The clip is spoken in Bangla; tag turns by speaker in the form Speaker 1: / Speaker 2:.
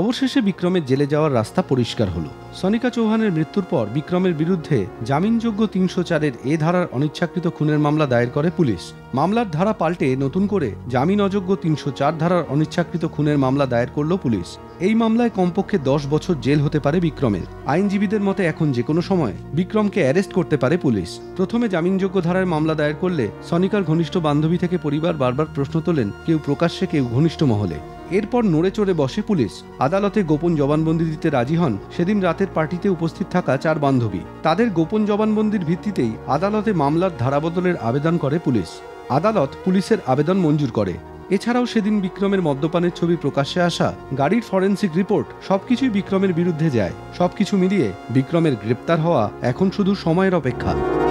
Speaker 1: অবশেষে বিক্রমের জেলে যাওয়ার রাস্তা পরিষ্কার হলো। সনিকা চৌহানের মৃত্যুর পর বিক্রমের বিরুদ্ধে জামিনযোগ্য তিনশো চারের এ ধারার অনিচ্ছাকৃত খুনের মামলা দায়ের করে পুলিশ। মামলার ধারা পাল্টে নতুন করে জামিন অযোগ্য তিনশো চার ধারার অনিচ্ছাকৃত খুনের মামলা দায়ের করল পুলিশ। এই মামলায় কমপক্ষে দশ বছর জেল হতে পারে বিক্রমের। আইনজীবীদের মতে এখন যে কোনো সময় বিক্রমকে অ্যারেস্ট করতে পারে পুলিশ। প্রথমে জামিনযোগ্য ধারায় মামলা দায়ের করলে সনিকার ঘনিষ্ঠ বান্ধবী থেকে পরিবার বারবার প্রশ্ন তোলেন, কেউ প্রকাশ্যে, কেউ ঘনিষ্ঠ মহলে। এরপর নড়ে চড়ে বসে পুলিশ। আদালতে গোপন জবানবন্দি দিতে রাজি হন সেদিন রাতের পার্টিতে উপস্থিত থাকা চার বান্ধবী। তাদের গোপন জবানবন্দির ভিত্তিতেই আদালতে মামলার ধারাবদলের আবেদন করে পুলিশ। আদালত পুলিশের আবেদন মঞ্জুর করে। এছাড়াও সেদিন বিক্রমের মদ্যপানের ছবি প্রকাশ্যে আসা, গাড়ির ফরেন্সিক রিপোর্ট, সবকিছুই বিক্রমের বিরুদ্ধে যায়। সবকিছু মিলিয়ে বিক্রমের গ্রেপ্তার হওয়া এখন শুধু সময়ের অপেক্ষা।